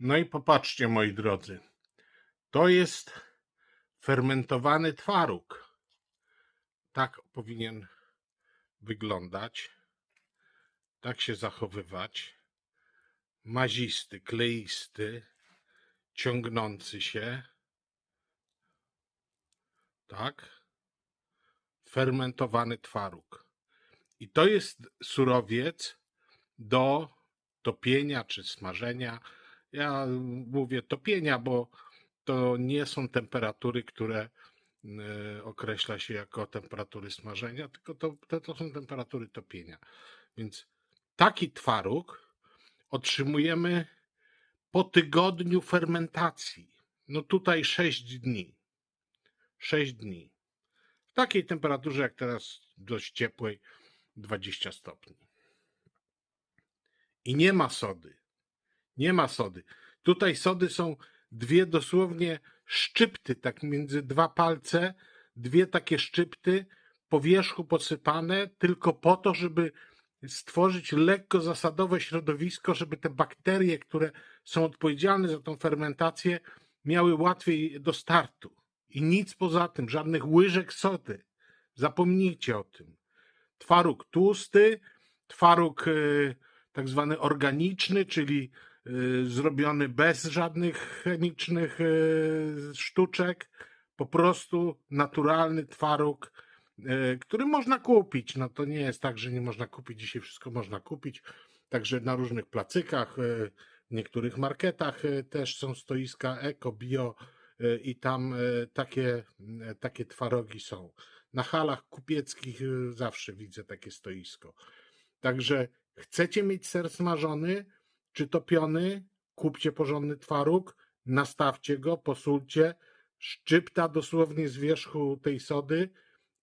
No i popatrzcie, moi drodzy. To jest fermentowany twaróg. Tak powinien wyglądać. Tak się zachowywać. Mazisty, kleisty, ciągnący się. Tak. Fermentowany twaróg. I to jest surowiec do topienia czy smażenia. Ja mówię topienia, bo to nie są temperatury, które e, określa się jako temperatury smażenia, tylko to, to, to są temperatury topienia. Więc taki twaróg otrzymujemy po tygodniu fermentacji. No tutaj 6 dni. 6 dni. W takiej temperaturze jak teraz, dość ciepłej, 20 stopni. I nie ma sody. Nie ma sody. Tutaj sody są dwie dosłownie szczypty, tak między dwa palce, dwie takie szczypty po wierzchu posypane, tylko po to, żeby stworzyć lekko zasadowe środowisko, żeby te bakterie, które są odpowiedzialne za tą fermentację, miały łatwiej do startu. I nic poza tym, żadnych łyżek sody. Zapomnijcie o tym. Twaróg tłusty, twaróg y, tak zwany organiczny, czyli zrobiony bez żadnych chemicznych y, sztuczek, po prostu naturalny twaróg, y, który można kupić. No to nie jest tak, że nie można kupić, dzisiaj wszystko można kupić. Także na różnych placykach, y, w niektórych marketach y, też są stoiska eko, bio y, i tam y, takie, y, takie twarogi są. Na halach kupieckich y, zawsze widzę takie stoisko. Także chcecie mieć ser smażony czy topiony, kupcie porządny twaróg, nastawcie go, posulcie, szczypta dosłownie z wierzchu tej sody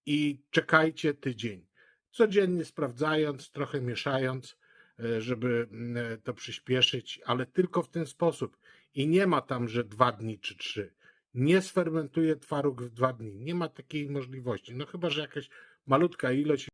i czekajcie tydzień. Codziennie sprawdzając, trochę mieszając, e, żeby mm, to przyspieszyć, ale tylko w ten sposób. I nie ma tam, że dwa dni czy trzy. Nie sfermentuje twaróg w dwa dni. Nie ma takiej możliwości. No chyba, że jakaś malutka ilość